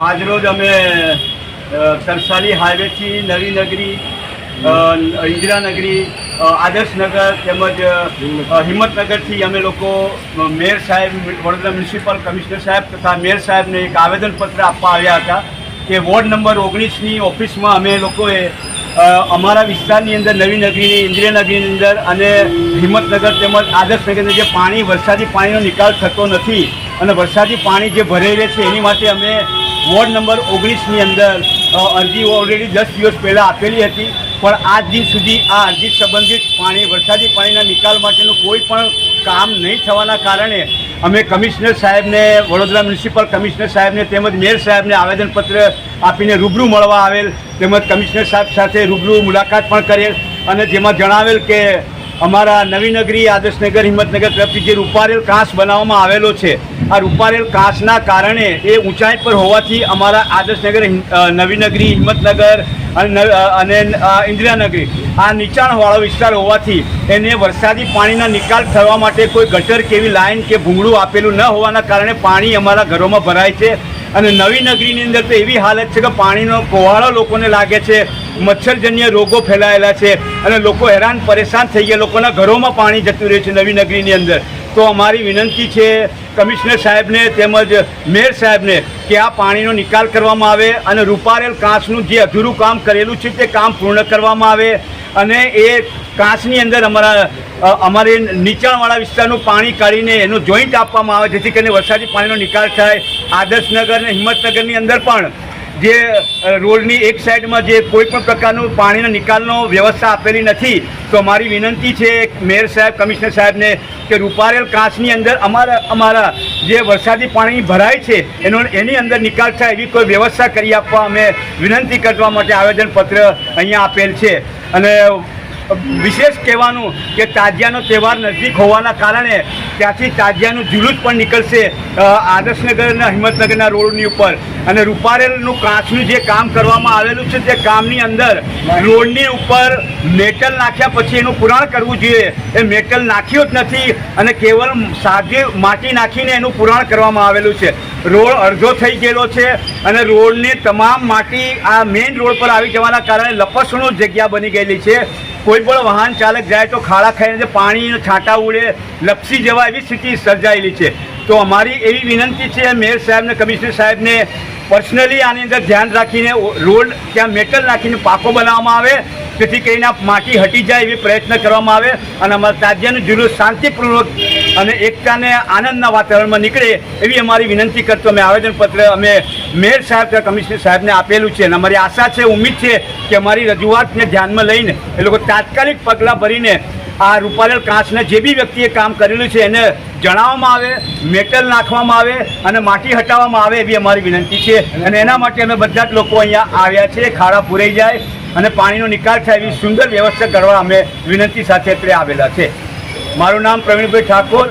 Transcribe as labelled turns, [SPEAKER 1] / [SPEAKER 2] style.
[SPEAKER 1] આજરોજ અમે તરસાલી હાઈવેથી નવી નગરી ઇન્દિરાનગરી આદર્શનગર તેમજ હિંમતનગરથી અમે લોકો મેયર સાહેબ, વડોદરા મ્યુનિસિપલ કમિશનર સાહેબ તથા મેયર સાહેબને એક આવેદનપત્ર આપવા આવ્યા હતા કે વોર્ડ નંબર ઓગણીસની ઓફિસમાં અમે લોકોએ અમારા વિસ્તારની અંદર નવી નગરીની ઇન્દિરાનગરીની અંદર અને હિંમતનગર તેમજ આદર્શનગરની જે પાણી, વરસાદી પાણીનો નિકાલ થતો નથી અને વરસાદી પાણી જે ભરાઈ રહે છે એની માટે અમે વોર્ડ નંબર ઓગણીસની અંદર અરજી ઓલરેડી દસ દિવસ પહેલાં આપેલી હતી. પણ આજ દિન સુધી આ અરજી સંબંધિત પાણી, વરસાદી પાણીના નિકાલ માટેનું કોઈ પણ કામ નહીં થવાના કારણે અમે કમિશનર સાહેબને, વડોદરા મ્યુનિસિપલ કમિશનર સાહેબને તેમજ મેયર સાહેબને આવેદનપત્ર આપીને રૂબરૂ મળવા આવેલ, તેમજ કમિશનર સાહેબ સાથે રૂબરૂ મુલાકાત પણ કરેલ અને જેમાં જણાવેલ કે અમારા નવીનગરી આદર્શનગર હિંમતનગર તરફથી જે રૂપારેલ કાંસ બનાવવામાં આવેલો છે આ રૂપારેલ કાચના કારણે એ ઊંચાઈ પર હોવાથી અમારા આદર્શનગર નવીનગરી હિંમતનગર અને અને ઇન્દિરાનગરી આ નીચાણવાળો વિસ્તાર હોવાથી એને વરસાદી પાણીના નિકાલ થવા માટે કોઈ ગટર કે એવી લાઈન કે ભૂંગળું આપેલું ન હોવાના કારણે પાણી અમારા ઘરોમાં ભરાય છે. અને નવી નગરીની અંદર તો એવી હાલત છે કે પાણીનો કોવાળો લોકોને લાગે છે, મચ્છરજન્ય રોગો ફેલાયેલા છે અને લોકો હેરાન પરેશાન થઈ ગયા, લોકોના ઘરોમાં પાણી જતું રહે છે નવી નગરીની અંદર. તો અમારી વિનંતી છે કમિશનર સાહેબને તેમજ મેયર સાહેબને કે આ પાણીનો નિકાલ કરવામાં આવે અને રૂપારેલ કાંસનું જે અધૂરું કામ કરેલું છે તે કામ પૂર્ણ કરવામાં આવે અને એ કાંસની અંદર અમારા અમારે નીચાણવાળા વિસ્તારનું પાણી કાઢીને એનું જોઈન્ટ આપવામાં આવે જેથી કરીને વરસાદી પાણીનો નિકાલ થાય. આદર્શનગર અને હિંમતનગરની અંદર પણ જે રોડની એક સાઈડમાં જે કોઈ પણ પ્રકારનું પાણીના નિકાલનો વ્યવસ્થા આપેલી નથી, તો અમારી વિનંતી છે મેયર સાહેબ, કમિશનર સાહેબને કે રૂપારેલ કાંસની અંદર અમારા અમારા જે વરસાદી પાણી ભરાય છે, એનો, એની અંદર નિકાલ થાય એવી કોઈ વ્યવસ્થા કરી આપવા અમે વિનંતી કરવા માટે આવેદનપત્ર અહીંયા આપેલ છે. અને વિશેષ કહેવાનું કે તાજિયાનો તહેવાર નજીક હોવાના કારણે ત્યાંથી તાજિયાનું જુલુસ પણ નીકળશે આદર્શનગરના હિંમતનગરના રોડની ઉપર. અને રૂપારેલનું કાચનું જે કામ કરવામાં આવેલું છે, તે કામની અંદર રોડની ઉપર મેટલ નાખ્યા પછી એનું પુરાણ કરવું જોઈએ. એ મેટલ નાખ્યું જ નથી અને કેવલ સાદી માટી નાખીને એનું પુરાણ કરવામાં આવેલું છે. રોડ અડધો થઈ ગયેલો છે અને રોડની તમામ માટી આ મેઇન રોડ પર આવી જવાના કારણે લપસણું જગ્યા બની ગયેલી છે. કોઈ પણ વાહન ચાલક જાય તો ખાડા ખાઈને જે પાણીનો છાંટા ઉડે, લપસી જવા એવી સ્થિતિ સર્જાયેલી છે. તો અમારી એવી વિનંતી છે મેયર સાહેબને, કમિશનર સાહેબને પર્સનલી આની અંદર ધ્યાન રાખીને રોડ, ત્યાં મેટલ નાખીને પાકો બનાવવામાં આવે. જેથી કરીને માટી હટી જાય એવી પ્રયત્ન કરવામાં આવે અને અમારા તાજિયાનું જુલુસ શાંતિપૂર્વક અને એકતાને આનંદના વાતાવરણમાં નીકળે એવી અમારી વિનંતી કરતો અમે આવેદનપત્ર અમે મેયર સાહેબ તથા કમિશનર સાહેબને આપેલું છે અને અમારી આશા છે, ઉમ્મીદ છે કે અમારી રજૂઆતને ધ્યાનમાં લઈને એ લોકો તાત્કાલિક પગલાં ભરીને આ રૂપારેલ કાંસને જે બી વ્યક્તિએ કામ કરેલું છે એને જણાવવામાં આવે, મેટલ નાખવામાં આવે અને માટી હટાવવામાં આવે એવી અમારી વિનંતી છે અને એના માટે અમે બધા જ લોકો અહીંયા આવ્યા છે, ખાડા પૂરાઈ જાય અને પાણીનો નિકાલ થાય એવી સુંદર વ્યવસ્થા કરવા અમે વિનંતી સાથે અત્રે આવેલા છે. મારું નામ પ્રવીણભાઈ ઠાકોર.